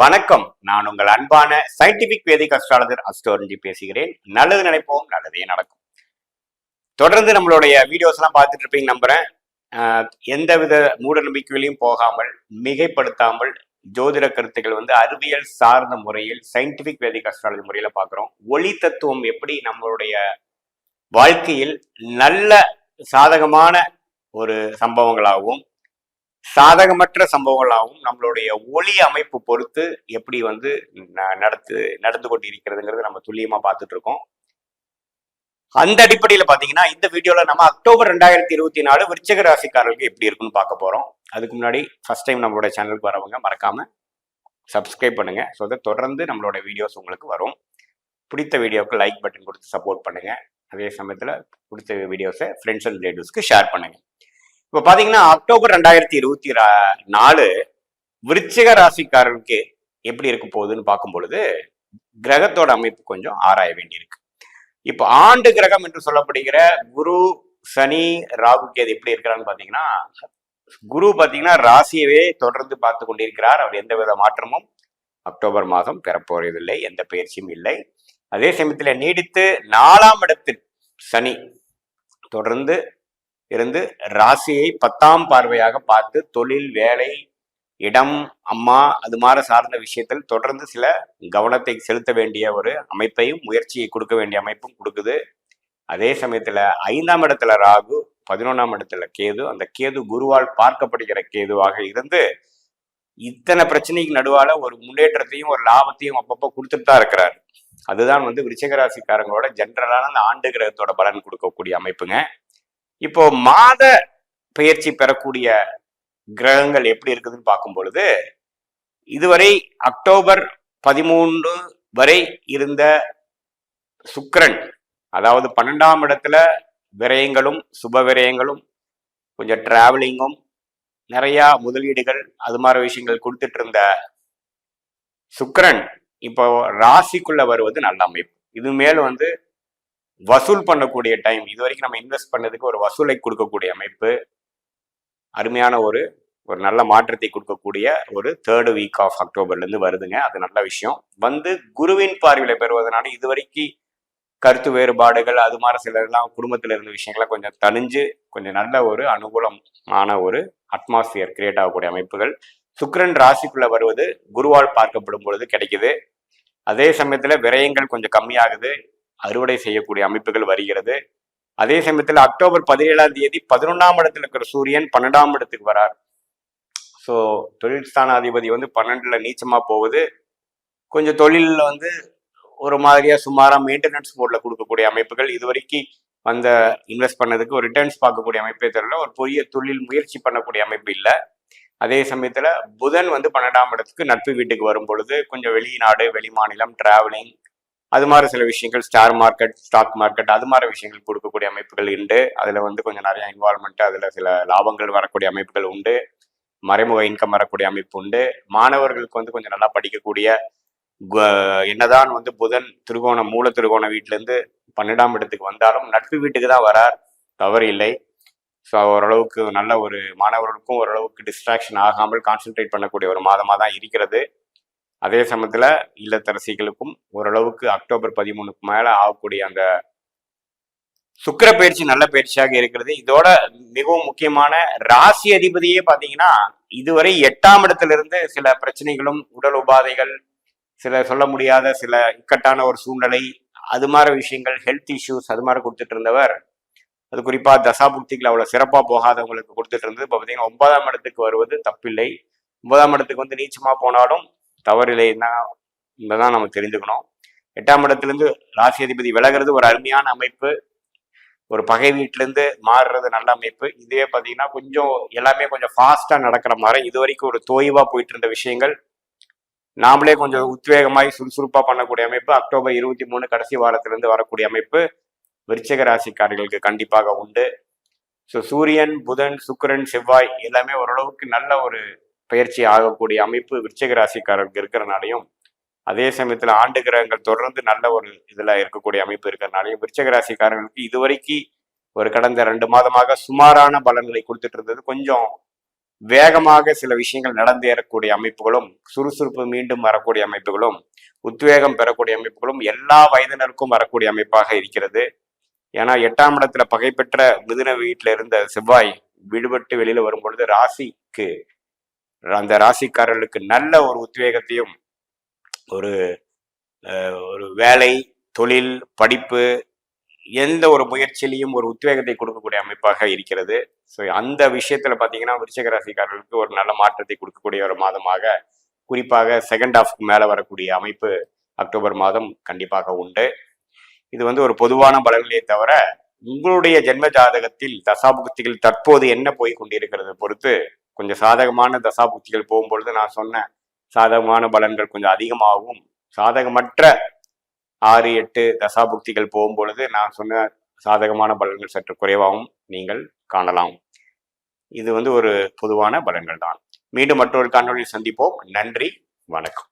வணக்கம். நான் உங்கள் அன்பான சயின்டிபிக் வேதிக் அஸ்ட்ராலஜர் அஸ்டோரஞ்சி பேசுகிறேன். நல்லது நினைப்போம் நல்லதே நடக்கும். தொடர்ந்து நம்மளுடைய வீடியோஸ் எல்லாம் பார்த்துட்டு இருப்பீங்க நம்புறேன். எந்த வித மூட நம்பிக்கைகளையும் போகாமல் மிகைப்படுத்தாமல் ஜோதிட கருத்துக்கள் வந்து அறிவியல் சார்ந்த முறையில் சயின்டிபிக் வேதிக் அஸ்ட்ராலஜி முறையில பாக்குறோம் ஒளி தத்துவம் எப்படி நம்மளுடைய வாழ்க்கையில் நல்ல சாதகமான ஒரு சம்பவங்களாகவும் சாதகமற்ற சம்பவங்களாகவும் நம்மளுடைய ஒளி அமைப்பு பொறுத்து எப்படி வந்து ந- நடத்து நடந்து கொண்டு இருக்கிறதுங்கிறது நம்ம துல்லியமா பார்த்துட்டு இருக்கோம் அந்த அடிப்படையில் பார்த்தீங்கன்னா இந்த வீடியோல நம்ம அக்டோபர் ரெண்டாயிரத்தி இருபத்தி நாலு விருச்சக ராசிக்காரர்களுக்கு எப்படி இருக்குன்னு பார்க்க போறோம். அதுக்கு முன்னாடி ஃபர்ஸ்ட் டைம் நம்மளோட சேனலுக்கு வரவங்க மறக்காம சப்ஸ்கிரைப் பண்ணுங்க. ஸோ அதை தொடர்ந்து நம்மளோட வீடியோஸ் உங்களுக்கு வரும். பிடித்த வீடியோவுக்கு லைக் பட்டன் கொடுத்து சப்போர்ட் பண்ணுங்க. அதே சமயத்தில் பிடித்த வீடியோஸை ஃப்ரெண்ட்ஸ் அண்ட் ரிலேட்டிவ்ஸ்க்கு ஷேர் பண்ணுங்க. இப்போ பாத்தீங்கன்னா அக்டோபர் ரெண்டாயிரத்தி இருபத்தி நாலு விருச்சிக ராசிக்காரருக்கு எப்படி இருக்க போகுதுன்னு பார்க்கும் பொழுது கிரகத்தோட அமைப்பு கொஞ்சம் ஆராய வேண்டியிருக்கு. இப்போ ஆண்டு கிரகம் என்று சொல்லப்படுகிற குரு சனி ராகு கேது எப்படி இருக்கிறான்னு பாத்தீங்கன்னா குரு பாத்தீங்கன்னா ராசியவே தொடர்ந்து பார்த்து கொண்டிருக்கிறார். அவர் எந்த வித மாற்றமும் அக்டோபர் மாதம் பெறப்போறதில்லை எந்த பயிற்சியும் இல்லை. அதே சமயத்தில் நீடித்து நாலாம் இடத்தில் சனி தொடர்ந்து இருந்து ராசியை பத்தாம் பார்வையாக பார்த்து தொழில் வேலை இடம் அம்மா அது மாதிரி சார்ந்த விஷயத்தில் தொடர்ந்து சில கவனத்தை செலுத்த வேண்டிய ஒரு அமைப்பையும் முயற்சியை கொடுக்க வேண்டிய அமைப்பும் கொடுக்குது. அதே சமயத்தில் ஐந்தாம் இடத்துல ராகு பதினொன்றாம் இடத்துல கேது. அந்த கேது குருவால் பார்க்கப்படுகிற கேதுவாக இருந்து இத்தனை பிரச்சனைக்கு நடுவால ஒரு முன்னேற்றத்தையும் ஒரு லாபத்தையும் அப்பப்போ கொடுத்துட்டு தான் இருக்கிறார். அதுதான் வந்து விருச்சகராசிக்காரங்களோட ஜென்ரலான அந்த ஆண்டு கிரகத்தோட பலன் கொடுக்கக்கூடிய அமைப்புங்க. இப்போ மாத பயிற்சி பெறக்கூடிய கிரகங்கள் எப்படி இருக்குதுன்னு பார்க்கும் பொழுது இதுவரை அக்டோபர் பதிமூன்று வரை இருந்த சுக்கரன் அதாவது பன்னெண்டாம் இடத்துல விரயங்களும் சுப விரயங்களும் கொஞ்சம் டிராவலிங்கும் நிறையா முதலீடுகள் அது மாதிரி விஷயங்கள் கொடுத்துட்டு இருந்த சுக்கரன் இப்போ ராசிக்குள்ள வருவது நல்ல அமைப்பு. இது மேலும் வந்து வசூல் பண்ணக்கூடிய டைம் இது வரைக்கும் நம்ம இன்வெஸ்ட் பண்ணதுக்கு ஒரு வசூலை கொடுக்கக்கூடிய அமைப்பு அருமையான ஒரு ஒரு நல்ல மாற்றத்தை கொடுக்கக்கூடிய ஒரு தேர்டு வீக் ஆஃப் அக்டோபர்லேருந்து வருதுங்க. அது நல்ல விஷயம். வந்து குருவின் பார்வையில் பெறுவதனால இதுவரைக்கும் கருத்து வேறுபாடுகள் அது மாதிரி சிலர்லாம் எல்லாம் இருந்த விஷயங்களை கொஞ்சம் தணிஞ்சு கொஞ்சம் நல்ல ஒரு அனுகூலமான ஒரு அட்மாஸ்பியர் கிரியேட் ஆகக்கூடிய அமைப்புகள். சுக்கரன் ராசிக்குள்ள வருவது குருவால் பார்க்கப்படும் பொழுது கிடைக்குது. அதே சமயத்தில் விரயங்கள் கொஞ்சம் கம்மியாகுது. அறுவடை செய்யக்கூடிய அமைப்புகள் வருகிறது. அதே சமயத்தில் அக்டோபர் பதினேழாம் தேதி பதினொன்றாம் இடத்துல இருக்கிற சூரியன் பன்னெண்டாம் இடத்துக்கு வரார். ஸோ தொழில் ஸ்தானாதிபதி வந்து பன்னெண்டுல நீச்சமா போகுது. கொஞ்சம் தொழிலில் வந்து ஒரு மாதிரியா சுமாரா மெயின்டெனன்ஸ் போர்டில் கொடுக்கக்கூடிய அமைப்புகள் இது வரைக்கும் அந்த இன்வெஸ்ட் பண்ணதுக்கு ஒரு ரிட்டர்ன்ஸ் பார்க்கக்கூடிய அமைப்பே தெரியல. ஒரு புதிய தொழில் முயற்சி பண்ணக்கூடிய அமைப்பு இல்லை. அதே சமயத்தில் புதன் வந்து பன்னெண்டாம் இடத்துக்கு நட்பு வீட்டுக்கு வரும் பொழுது கொஞ்சம் வெளிநாடு வெளிமாநிலம் டிராவலிங் அது மாதிரி சில விஷயங்கள் ஸ்டார் மார்க்கெட் ஸ்டாக் மார்க்கெட் அது மாதிரி விஷயங்கள் கொடுக்கக்கூடிய அமைப்புகள் உண்டு அதில் வந்து கொஞ்சம் நிறையா இன்வால்மெண்ட் அதில் சில லாபங்கள் வரக்கூடிய அமைப்புகள் உண்டு. மறைமுக இன்கம் வரக்கூடிய அமைப்பு உண்டு. மாணவர்களுக்கு வந்து கொஞ்சம் நல்லா படிக்கக்கூடிய என்னதான் வந்து புதன் திருகோணம் மூல திருகோண வீட்டிலேருந்து பன்னெண்டாம் இடத்துக்கு வந்தாலும் நட்பு வீட்டுக்கு தான் வரார். தவறு இல்லை. ஸோ ஓரளவுக்கு நல்ல ஒரு மாணவர்களுக்கும் ஓரளவுக்கு டிஸ்ட்ராக்ஷன் ஆகாமல் கான்சென்ட்ரேட் பண்ணக்கூடிய ஒரு மாதமாக தான் இருக்கிறது. அதே சமயத்தில் இல்லத்தரசிகளுக்கும் ஓரளவுக்கு அக்டோபர் பதிமூணுக்கு மேலே ஆகக்கூடிய அந்த சுக்கிர பயிற்சி நல்ல பயிற்சியாக இருக்கிறது. இதோட மிகவும் முக்கியமான ராசி அதிபதியே பார்த்தீங்கன்னா இதுவரை எட்டாம் இடத்திலிருந்து சில பிரச்சனைகளும் உடல் உபாதைகள் சில சொல்ல முடியாத சில இக்கட்டான ஒரு சூழ்நிலை அது மாதிரி விஷயங்கள் ஹெல்த் இஷ்யூஸ் அது மாதிரி கொடுத்துட்டு இருந்தவர் அது குறிப்பாக தசாபுக்திகள் அவ்வளோ சிறப்பாக போகாதவங்களுக்கு கொடுத்துட்டு இருந்தது. இப்போ பார்த்தீங்கன்னா ஒன்பதாம் இடத்துக்கு வருவது தப்பில்லை. ஒன்பதாம் இடத்துக்கு வந்து நீச்சமாக போனாலும் தவறில்லைன்னா தான் நம்ம தெரிஞ்சுக்கணும் எட்டாம் இடத்துலேருந்து ராசி அதிபதி விலகிறது ஒரு அருமையான அமைப்பு. ஒரு பகை வீட்டிலேருந்து மாறுறது நல்ல அமைப்பு. இதுவே பார்த்தீங்கன்னா கொஞ்சம் எல்லாமே கொஞ்சம் ஃபாஸ்ட்டாக நடக்கிற மாதிரி இது வரைக்கும் ஒரு தோய்வாக போயிட்டு இருந்த விஷயங்கள். நாமளே கொஞ்சம் உத்வேகமாய் சுறுசுறுப்பாக பண்ணக்கூடிய அமைப்பு. அக்டோபர் இருபத்தி மூணு கடைசி வாரத்திலிருந்து வரக்கூடிய அமைப்பு. விருச்சக ராசிக்காரர்களுக்கு கண்டிப்பாக உண்டு. ஸோ சூரியன் புதன் சுக்கிரன் செவ்வாய் எல்லாமே ஓரளவுக்கு நல்ல ஒரு பயிற்சி ஆகக்கூடிய அமைப்பு விருச்சிக ராசிக்காரருக்கு இருக்கிறனாலையும் அதே சமயத்தில் ஆண்டு கிரகங்கள் தொடர்ந்து நல்ல ஒரு இதில் இருக்கக்கூடிய அமைப்பு இருக்கிறனாலையும் விருச்சிக ராசிக்காரர்களுக்கு இதுவரைக்கும் ஒரு கடந்த ரெண்டு மாதமாக சுமாரான பலன்களை கொடுத்துட்டு இருந்தது. கொஞ்சம் வேகமாக சில விஷயங்கள் நடந்தேறக்கூடிய அமைப்புகளும் சுறுசுறுப்பு மீண்டும் வரக்கூடிய அமைப்புகளும் உத்வேகம் பெறக்கூடிய அமைப்புகளும் எல்லா வயதினருக்கும் வரக்கூடிய அமைப்பாக இருக்கிறது. ஏன்னா எட்டாம் இடத்துல பகை பெற்ற மிதுன வீட்டில் இருந்த செவ்வாய் விடுபட்டு வெளியில வரும்பொழுது ராசிக்கு அந்த ராசிக்காரர்களுக்கு நல்ல ஒரு உத்வேகத்தையும் ஒரு ஒரு வேலை தொழில் படிப்பு எந்த ஒரு முயற்சியிலையும் ஒரு உத்வேகத்தை கொடுக்கக்கூடிய அமைப்பாக இருக்கிறது. ஸோ அந்த விஷயத்துல பார்த்தீங்கன்னா விருச்சக ராசிக்காரர்களுக்கு ஒரு நல்ல மாற்றத்தை கொடுக்கக்கூடிய ஒரு மாதமாக குறிப்பாக செகண்ட் ஹாஃப்க்கு மேலே வரக்கூடிய அமைப்பு அக்டோபர் மாதம் கண்டிப்பாக உண்டு. இது வந்து ஒரு பொதுவான பலன்களே தவிர உங்களுடைய ஜென்ம ஜாதகத்தில் தசாபுக்திகள் தற்போது என்ன போய் கொண்டிருக்கிறது பொறுத்து கொஞ்சம் சாதகமான தசாபுக்திகள் போகும்பொழுது நான் சொன்ன சாதகமான பலன்கள் கொஞ்சம் அதிகமாகவும் சாதகமற்ற ஆறு எட்டு தசாபுக்திகள் போகும்பொழுது நான் சொன்ன சாதகமான பலன்கள் சற்று குறைவாகவும் நீங்கள் காணலாம். இது வந்து ஒரு பொதுவான பலன்கள் தான் மீண்டும் மற்றொரு காணொலியில் சந்திப்போம். நன்றி வணக்கம்.